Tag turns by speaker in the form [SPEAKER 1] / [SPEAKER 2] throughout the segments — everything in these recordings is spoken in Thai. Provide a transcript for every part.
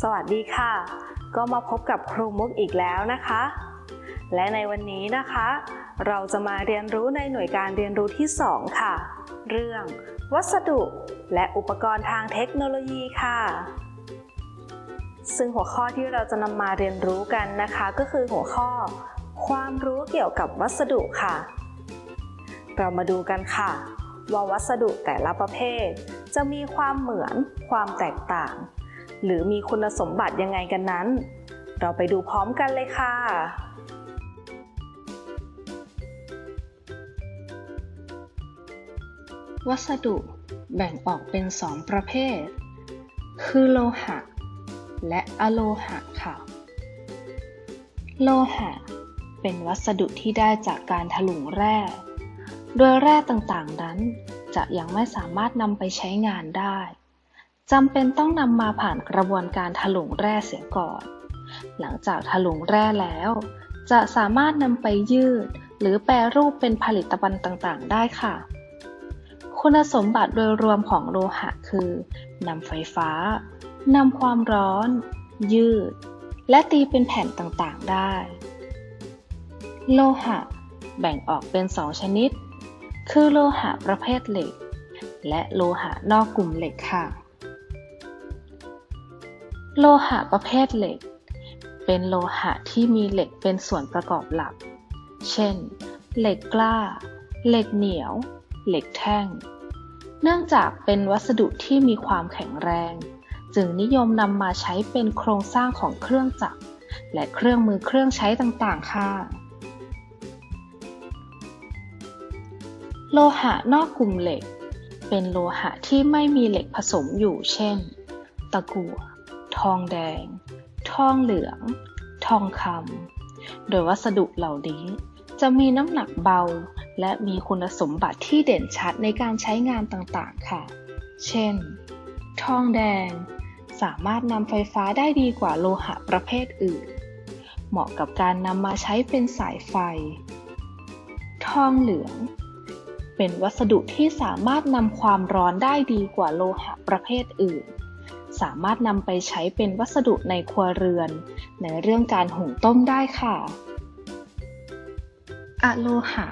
[SPEAKER 1] สวัสดีค่ะ ก็มาพบกับครูมุกอีกแล้วนะคะ และในวันนี้นะคะ เราจะมาเรียนรู้ในหน่วยการเรียนรู้ที่ 2 ค่ะ เรื่อง วัสดุและอุปกรณ์ทางเทคโนโลยีค่ะ ซึ่งหัวข้อที่เราจะนำมาเรียนรู้กันนะคะ ก็คือหัวข้อ ความรู้เกี่ยวกับวัสดุค่ะ เรามาดูกันค่ะ ว่าวัสดุแต่ละประเภท จะมีความเหมือนความแตกต่าง หรือมีคุณสมบัติยังไงกันนั้น เราไปดูพร้อมกันเลยค่ะ
[SPEAKER 2] วัสดุแบ่งออกเป็นสองประเภท คือโลหะ และอะโลหะค่ะ โลหะ เป็นวัสดุที่ได้จากการถลุงแร่ โดยแร่ต่างๆนั้นจะยังไม่สามารถนำไปใช้งานได้ จำเป็นต้องนำมาผ่านกระบวนการถลุงแร่เสียก่อน หลังจากถลุงแร่แล้ว จะสามารถนำไปยืด หรือแปรรูปเป็นผลิตภัณฑ์ต่างๆ ได้ค่ะ คุณสมบัติโดยรวมของโลหะคือนำไฟฟ้านำความร้อน ยืด และตีเป็นแผ่นต่างๆ ได้ โลหะ แบ่งออกเป็นสองชนิด คือโลหะประเภทเหล็ก และโลหะนอกกลุ่มเหล็กค่ะ โลหะประเภทเหล็ก เป็นโลหะที่มีเหล็กเป็นส่วนประกอบหลัก เช่น เหล็กกล้า เหล็กเหนียว เหล็กแท่ง เนื่องจากเป็นวัสดุที่มีความแข็งแรง จึงนิยมนำมาใช้เป็นโครงสร้างของเครื่องจักร และเครื่องมือเครื่องใช้ต่างๆ ค่ะ โลหะนอกกลุ่มเหล็ก เป็นโลหะที่ไม่มีเหล็กผสมอยู่ เช่น ตะกั่ว ทองแดง ทองเหลือง ทองคำ โดยวัสดุเหล่านี้ จะมีน้ำหนักเบา และมีคุณสมบัติที่เด่นชัดในการใช้งานต่างๆ ค่ะ เช่น ทองแดง สามารถนำไฟฟ้าได้ดีกว่าโลหะประเภทอื่น เหมาะกับการนำมาใช้เป็นสายไฟ ทองเหลืองเป็นวัสดุที่สามารถนำความร้อนได้ดีกว่าโลหะประเภทอื่น สามารถนำไปใช้เป็นวัสดุในครัวเรือน ในเรื่องการหุงต้มได้ค่ะอะโลหะ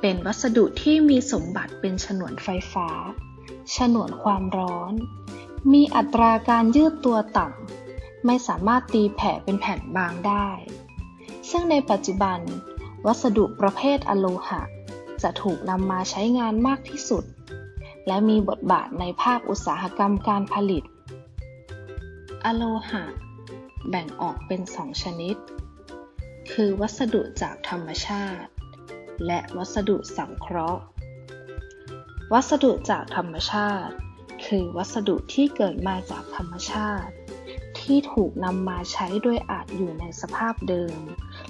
[SPEAKER 2] เป็นวัสดุที่มีสมบัติเป็นฉนวนไฟฟ้า ฉนวนความร้อน มีอัตราการยืดตัวต่ำ ไม่สามารถตีแผ่เป็นแผ่นบางได้ ซึ่งในปัจจุบัน วัสดุประเภทอะโลหะ จะถูกนำมาใช้งานมากที่สุด และมีบทบาทในภาคอุตสาหกรรมการผลิตอะโลหะ แบ่งออกเป็นสองชนิด คือวัสดุจากธรรมชาติ และวัสดุสังเคราะห์ วัสดุจากธรรมชาติ คือวัสดุที่เกิดมาจากธรรมชาติ ที่ถูกนำมาใช้โดยอาจอยู่ในสภาพเดิม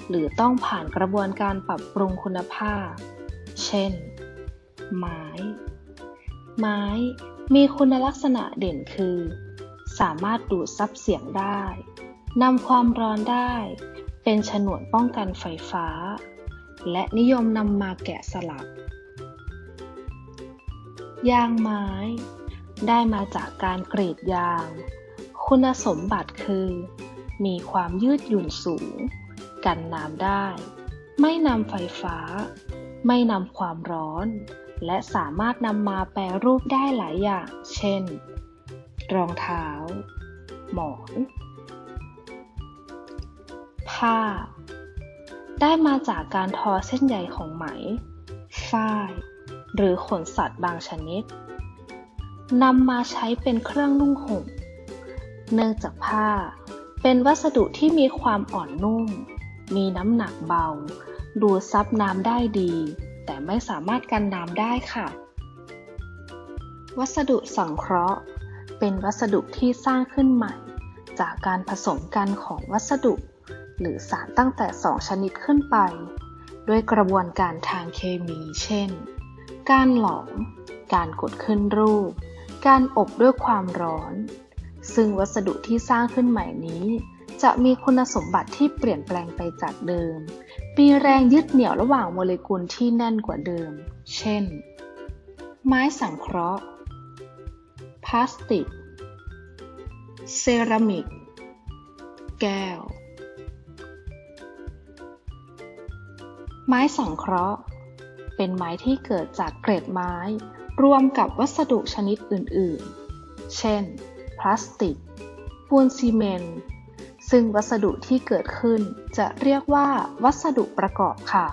[SPEAKER 2] หรือต้องผ่านกระบวนการปรับปรุงคุณภาพ เช่น ไม้ ไม้มีคุณลักษณะเด่นคือ สามารถดูดซับเสียงได้นำความร้อนได้ เป็นฉนวนป้องกันไฟฟ้า และนิยมนำมาแกะสลัก ยางไม้ ได้มาจากการกรีดยาง คุณสมบัติคือ มีความยืดหยุ่นสูง กันน้ำได้ ไม่นำไฟฟ้า ไม่นำความร้อน และสามารถนำมาแปรรูปได้หลายอย่าง เช่น รองเท้า หมอน ผ้า ได้มาจากการทอเส้นใยของไหม ฝ้าย หรือขนสัตว์บางชนิด นำมาใช้เป็นเครื่องนุ่งห่ม เนื่องจากผ้า เป็นวัสดุที่มีความอ่อนนุ่ม มีน้ำหนักเบา ดูดซับน้ำได้ดี แต่ไม่สามารถกันน้ำได้ค่ะ วัสดุสังเคราะห์ เป็นวัสดุที่สร้างขึ้นใหม่ จากการผสมกันของวัสดุ หรือสารตั้งแต่ 2 ชนิดขึ้นไป ด้วยกระบวนการทางเคมี เช่น การหลอม การกดขึ้นรูป การอบด้วยความร้อน ซึ่งวัสดุที่สร้างขึ้นใหม่นี้จะมีคุณสมบัติที่เปลี่ยนแปลงไปจากเดิม มีแรงยึดเหนี่ยวระหว่างโมเลกุลที่แน่นกว่าเดิม เช่น ไม้สังเคราะห์ พลาสติก เซรามิก แก้ว ไม้สังเคราะห์ เป็นไม้ที่เกิดจากเกล็ดไม้ รวมกับวัสดุชนิดอื่น ๆ เช่น พลาสติก ปูนซีเมนต์ ซึ่งวัสดุที่เกิดขึ้นจะเรียกว่า วัสดุประกอบค่ะ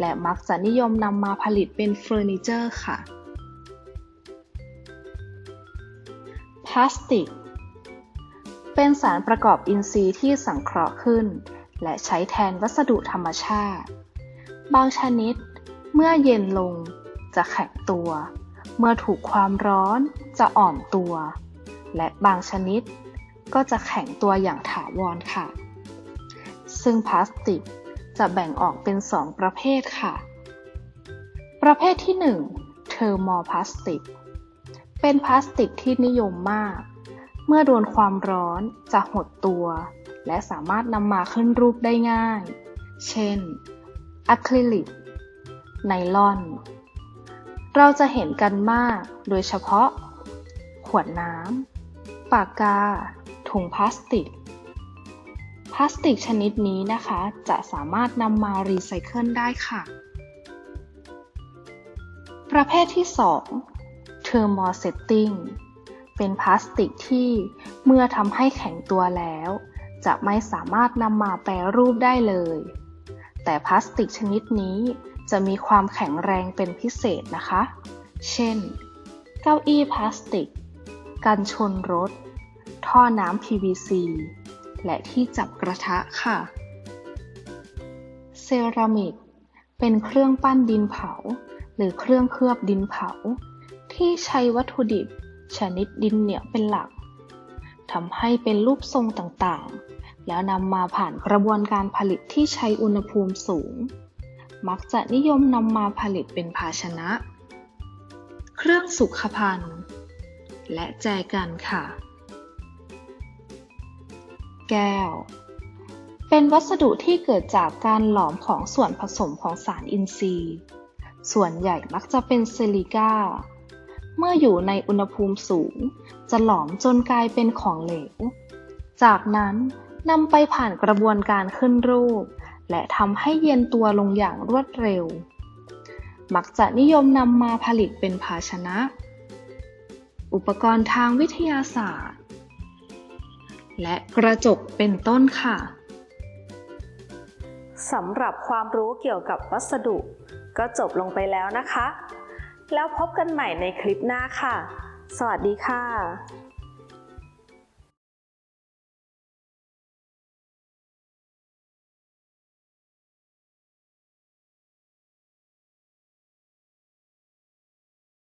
[SPEAKER 2] และมักจะนิยมนำมาผลิตเป็นเฟอร์นิเจอร์ค่ะ พลาสติก เป็นสารประกอบอินทรีย์ที่สังเคราะห์ขึ้น และใช้แทนวัสดุธรรมชาติ บางชนิด เมื่อเย็นลงจะแข็งตัว เมื่อถูกความร้อนจะอ่อนตัว และบางชนิด ก็จะแข็งตัวอย่างถาวรค่ะ ซึ่งพลาสติกจะแบ่งออกเป็น 2 ประเภทค่ะ ประเภทที่ 1 เทอร์โมพลาสติก เป็นพลาสติกที่นิยมมาก เมื่อโดนความร้อนจะหดตัว และสามารถนำมาขึ้นรูปได้ง่าย เช่นอะคริลิก ไนลอน เราจะเห็นกันมาก โดยเฉพาะ ขวดน้ำ ปากกา ถุงพลาสติก พลาสติกชนิดนี้นะคะ จะสามารถนำมารีไซเคิลได้ค่ะ ประเภทที่ 2 Thermosetting เป็นพลาสติกที่เมื่อทำให้แข็งตัวแล้ว จะไม่สามารถนำมาแปรรูปได้เลย แต่พลาสติกชนิดนี้จะมีความแข็งแรงเป็นพิเศษนะคะ เช่น เก้าอี้พลาสติก กันชนรถ ท่อน้ำ PVC และที่จับกระทะค่ะ เซรามิก เป็นเครื่องปั้นดินเผา หรือเครื่องเคลือบดินเผา ที่ใช้วัตถุดิบชนิดดินเหนียวเป็นหลักทำให้เป็นรูปทรงต่างๆ แล้วนำมาผ่านกระบวนการผลิตที่ใช้อุณหภูมิสูง มักจะนิยมนำมาผลิตเป็นภาชนะ เครื่องสุขภัณฑ์ และแจกันค่ะ แก้ว เป็นวัสดุที่เกิดจากการหลอมของส่วนผสมของสารอินทรีย์ ส่วนใหญ่มักจะเป็นซิลิก้า เมื่ออยู่ในอุณหภูมิสูง จะหลอมจนกลายเป็นของเหลว จากนั้นนำไปผ่านกระบวนการขึ้นรูป และทำให้เย็นตัวลงอย่างรวดเร็ว มักจะนิยมนำมาผลิตเป็นภาชนะ อุปกรณ์ทางวิทยาศาสตร์ และกระจกเป็นต้นค่ะ
[SPEAKER 1] สำหรับความรู้เกี่ยวกับวัสดุ ก็จบลงไปแล้วนะคะ แล้วพบกันใหม่ในคลิปหน้าค่ะ สวัสดีค่ะ